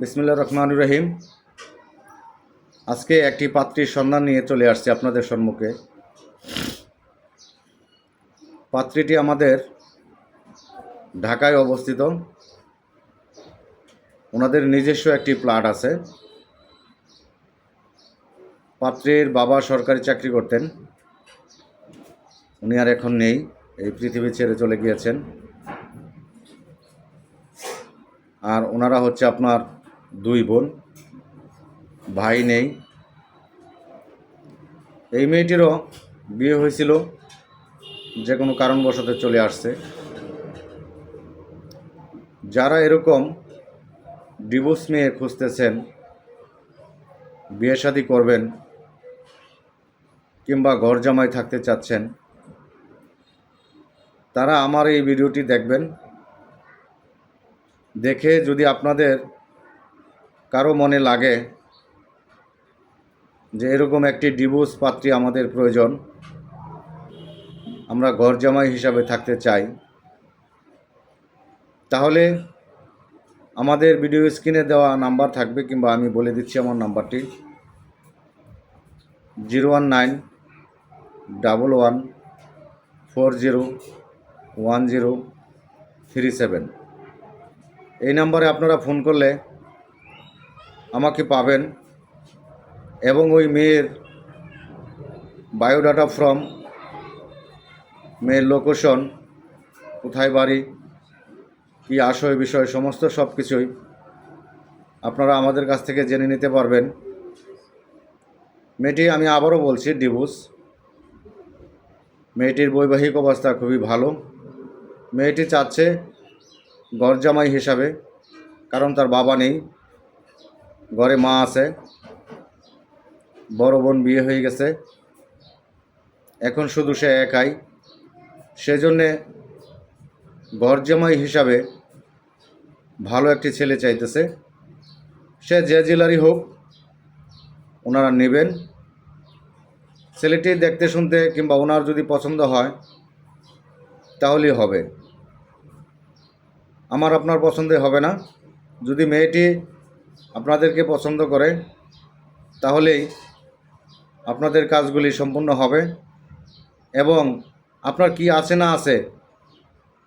বিসমিল্লা রহমান রহিম। আজকে একটি পাত্রীর সন্ধান নিয়ে চলে আসছি আপনাদের সম্মুখে। পাত্রীটি আমাদের ঢাকায় অবস্থিত। ওনাদের নিজস্ব একটি প্লাট আছে। পাত্রীর বাবা সরকারি চাকরি করতেন। উনি আর এখন নেই, এই পৃথিবী ছেড়ে চলে গিয়েছেন। আর ওনারা হচ্ছে আপনার দুই বোন, ভাই নেই। এই মেয়েটিরও বিয়ে হয়েছিল, যে কোনো কারণবশত চলে আসছে। যারা এরকম ডিভোর্স মেয়ে খুঁজতেছেন বিয়ে শাদী করবেন কিংবা ঘর জামাই থাকতে চাচ্ছেন, তারা আমার এই ভিডিওটি দেখবেন। দেখে যদি আপনাদের কারও মনে লাগে যে এরকম একটি ডিভোর্স পাত্রী আমাদের প্রয়োজন, আমরা ঘর জামাই হিসাবে থাকতে চাই, তাহলে আমাদের ভিডিও স্ক্রিনে দেওয়া নাম্বার থাকবে কিংবা আমি বলে দিচ্ছি আমার নাম্বারটি, zero one nine double one four zero one zero three seven. এই নাম্বারে আপনারা ফোন করলে আমাকে পাবেন এবং ওই মেয়ের বায়োডাটা ফর্ম, মেয়ের লোকেশন কোথায় বাড়ি, কী আশয় বিষয়, সমস্ত সব কিছুই আপনারা আমাদের কাছ থেকে জেনে নিতে পারবেন। মেয়েটি, আমি আবারও বলছি ডিভোর্স মেয়েটির বৈবাহিক অবস্থা খুবই ভালো। মেয়েটি চাচ্ছে গরজামাই হিসাবে, কারণ তার বাবা নেই। ঘরে মা আছে। বড় বোন বিয়ে হয়ে গেছে। এখন শুধু সে একাই। সেজন্যে গরজামাই হিসাবে ভালো একটি ছেলে চাইতেছে। সে যে জেলারই হোক, ওনারা নেবেন। ছেলেটি দেখতে শুনতে কিংবা ওনার যদি পছন্দ হয়, তাহলেই হবে। আমার আপনার পছন্দে হবে না। যদি মেয়েটি আপনাদেরকে পছন্দ করে, তাহলেই আপনাদের কাজগুলি সম্পূর্ণ হবে এবং আপনার কি আছে না আছে,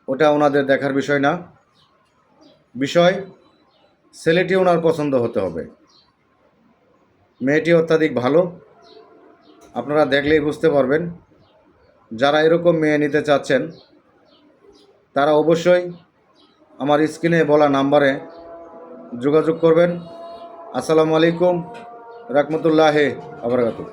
ওটা ওনাদের দেখার বিষয় না। বিষয়, ছেলেটি ওনার পছন্দ হতে হবে। মেয়েটি অত্যাধিক ভালো, আপনারা দেখলেই বুঝতে পারবেন। যারা এরকম মেয়ে নিতে চাচ্ছেন, তারা অবশ্যই আমার স্ক্রিনে বলা নাম্বারে যোগাযোগ করবেন। আসসালামু আলাইকুম রহমতুল্লাহ আবরাকাতু